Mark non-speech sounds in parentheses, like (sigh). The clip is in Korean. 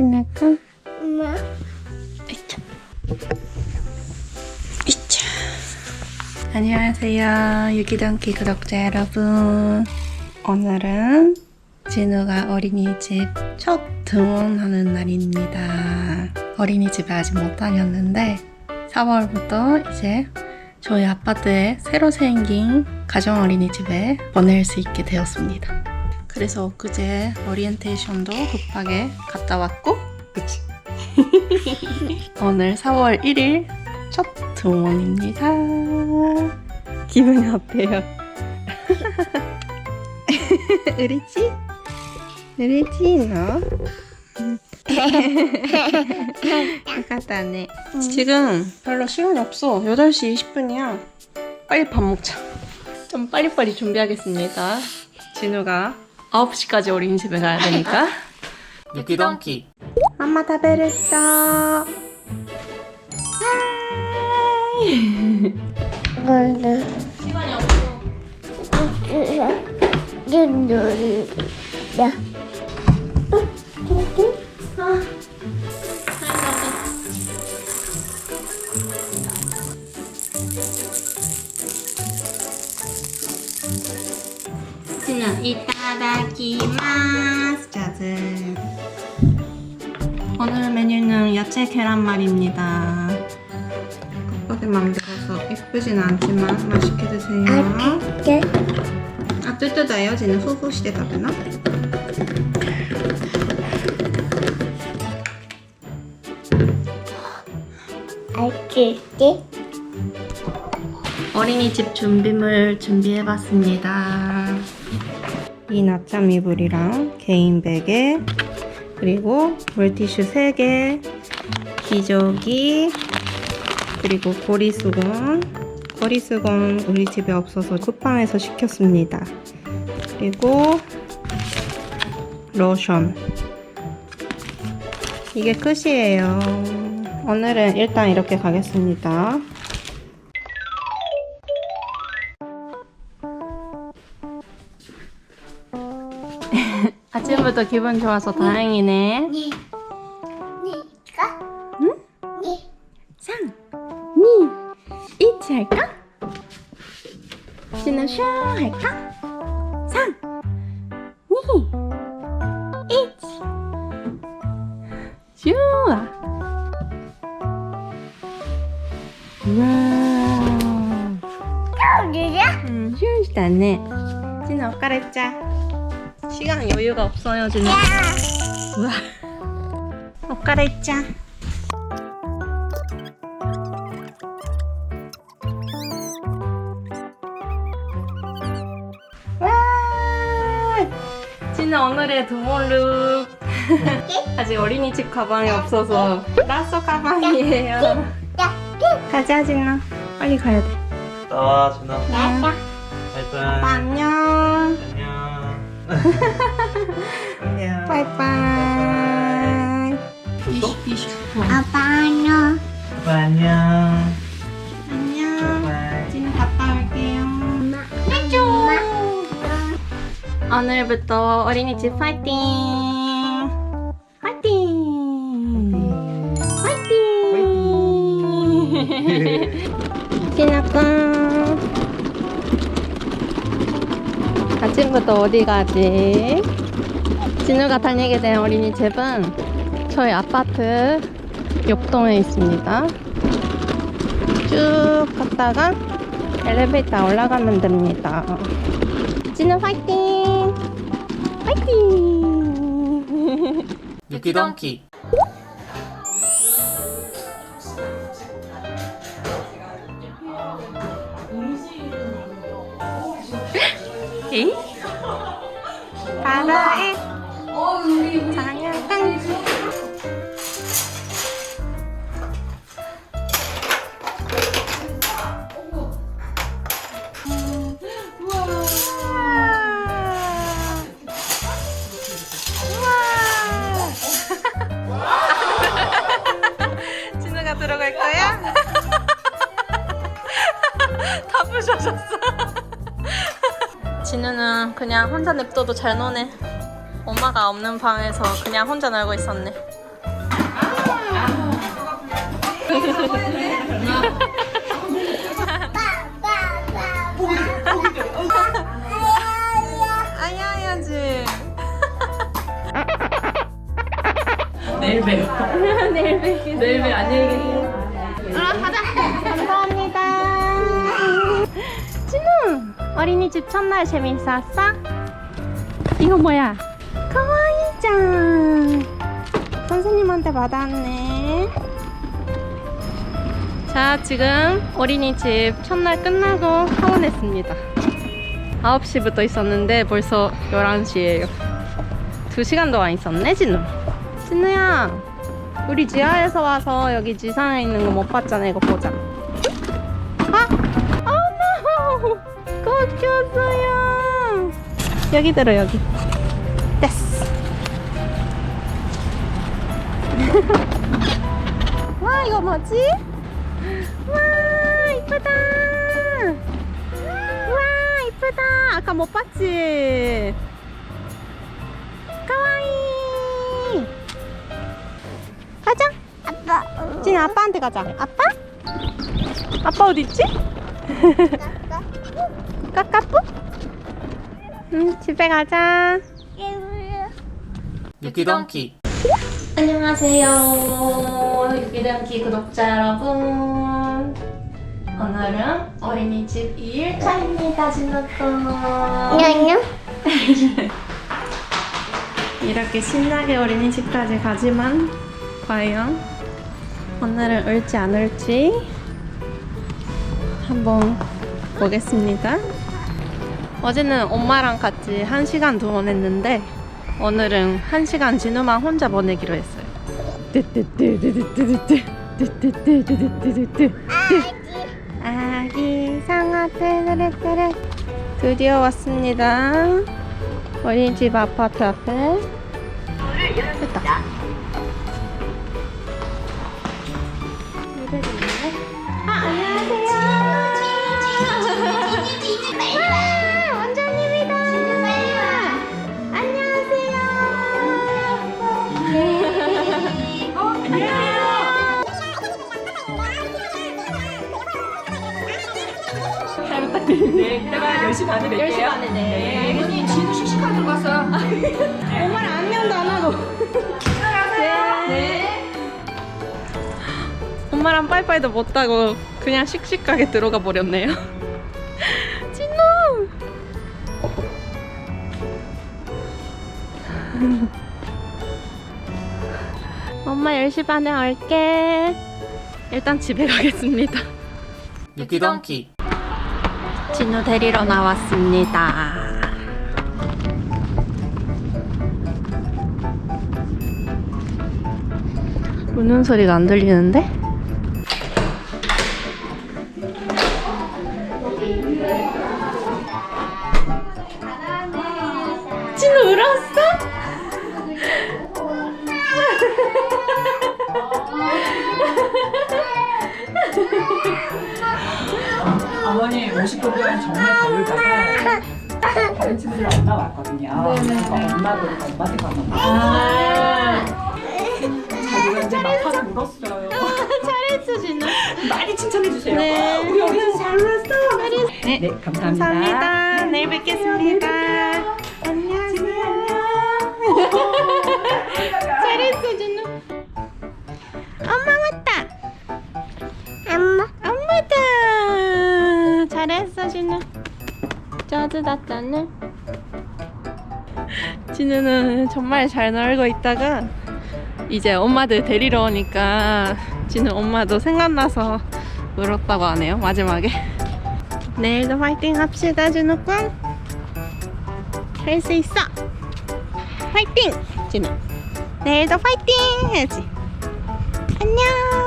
지나까? 엄마 이차. 이차. 안녕하세요. 유기동키 구독자 여러분. 오늘은 진우가 어린이집 첫 등원하는 날입니다. 어린이집에 아직 못 다녔는데 4월부터 이제 저희 아파트에 새로 생긴 가정 어린이집에 보낼 수 있게 되었습니다. 그래서 엊그제 오리엔테이션도 급하게 갔다 왔고 그치? (laughs) 오늘 4월 1일 첫 등원입니다. 기분이 어때요? 으리지? 으리지 너? 아까다네. 지금 별로 시간이 없어. 8시 20분이야. 빨리 밥 먹자. 좀 빨리빨리 준비하겠습니다. 진우가 9시까지 어린이집에 가야 되니까. 유기동키 엄마 다 베렸어. 이거는 시간이 없어. 야 오늘 메뉴는 야채 계란말이입니다. 급하게 만들어서 예쁘진 않지만 맛있게 드세요. 아, 뜨뜻해요. 진우 후후 시대 다 되나? 알지 어린이집 준비물 준비해봤습니다. 이 낮잠 이불이랑 개인 베개, 그리고 물티슈 3개, 기저귀, 그리고 고리수건. 고리수건 우리 집에 없어서 쿠팡에서 시켰습니다. 그리고 로션. 이게 끝이에요. 오늘은 일단 이렇게 가겠습니다. 아침부터 기분 좋아서 다행이네. 니 니가 응? 니 상, 니, 이치 할까? 진우 슈 할까? 상, 니, 이치. 슈아. 우와. 어디야? 음, 슈したね. 진우 옷 갈아입자. 시간 여유가 없어요, 진우. 우와. 옷 갈아입자. 와! 진우 오늘의 두몰룩. (laughs) 아직 어린이집 가방이 없어서 라쏘 가방이에요. 가자, 진우. 빨리 가야 돼. 아 준아 바이바이 안녕. 안녕 바이바이. 아빠 안녕 아빠 안녕 안녕. 진우 갔다 올게요. 해줘 오늘부터 어린이집 파이팅! 파이팅! 파이팅! 진아까 (laughs) 아침부터 어디 가지? 진우가 다니게 된 어린이집은 저희 아파트 옆동에 있습니다. 쭉 갔다가 엘리베이터 올라가면 됩니다. 진우 파이팅! 파이팅! 유기동키 장아인 장아인 진우가 들어갈 거야? (laughs) 다 부셔졌어. 는 그냥 혼자 냅둬도 잘 노네. 엄마가 없는 방에서 그냥 혼자 놀고 있었네. 아야 해야지. 내일 봬요. 내일 뵐게. 내일 봬. 안녕히 계세요. 어린이집 첫날 재밌었어? 이거 뭐야? 카와이짱. 선생님한테 받았네. 자, 지금 어린이집 첫날 끝나고 하원했습니다. 9시부터 있었는데 벌써 11시예요. 2시간 동안 있었네, 진우. 진우야, 우리 지하에서 와서 여기 지상에 있는 거 못 봤잖아. 이거 보자. 여기 들어, 여기. 됐어. (laughs) 와, 이거 뭐지? 와, 이쁘다. 와, 이쁘다. 아까 못 봤지? 까와이. 가자. 아빠. 진 아빠한테 가자. 아빠? 아빠 어디 있지? (laughs) 까까뿌? 응, 집에 가자. 유기동키. 안녕하세요. 유기단기 구독자 여러분. 오늘은 어린이집 2일차입니다, 진호또. 안녕. (laughs) 이렇게 신나게 어린이집까지 가지만 과연 오늘은 올지 안 올지 한번 보겠습니다. 어제는 엄마랑 같이 1시간 동원했는데 오늘은 1시간 진우만 혼자 보내기로 했어요. 아기 상어 뚜루뚜루. 드디어 왔습니다. 어린이집 아파트 앞에. 됐다. 잘 부탁드립니다. 이따가 10시 반에 뵐게요. 10시 반에 네. 언니 진우 씩씩하게 가서. 엄마랑 안녕도 안 하고. 네. 엄마랑 빠이빠이도 못 하고 그냥 씩씩하게 들어가 버렸네요. 진우. 엄마 10시 반에 올게. 일단 집에 가겠습니다. 유기동키. 진우 데리러 나왔습니다. 우는 소리가 안 들리는데? 50분 동안 정말 다르다가 다른 친구들 엄마 왔거든요. 그래서 엄마도 엄마한테 가면 자기가 이제 막판에 울었어요. (laughs) 잘했어 진우. 많이 칭찬해 주세요. 네. 우리 어린이 잘 놀았어. 네, 네 감사합니다. 감사합니다. 내일 뵙겠습니다. 진우. 짜증났다네. (laughs) 진우는 정말 잘 놀고 있다가 이제 엄마들 데리러 오니까 진우 엄마도 생각나서 울었다고 하네요, 마지막에. (laughs) 내일도 화이팅 합시다, 진우군. 할 수 있어. 화이팅! 진우. 내일도 화이팅! 해야지. 안녕!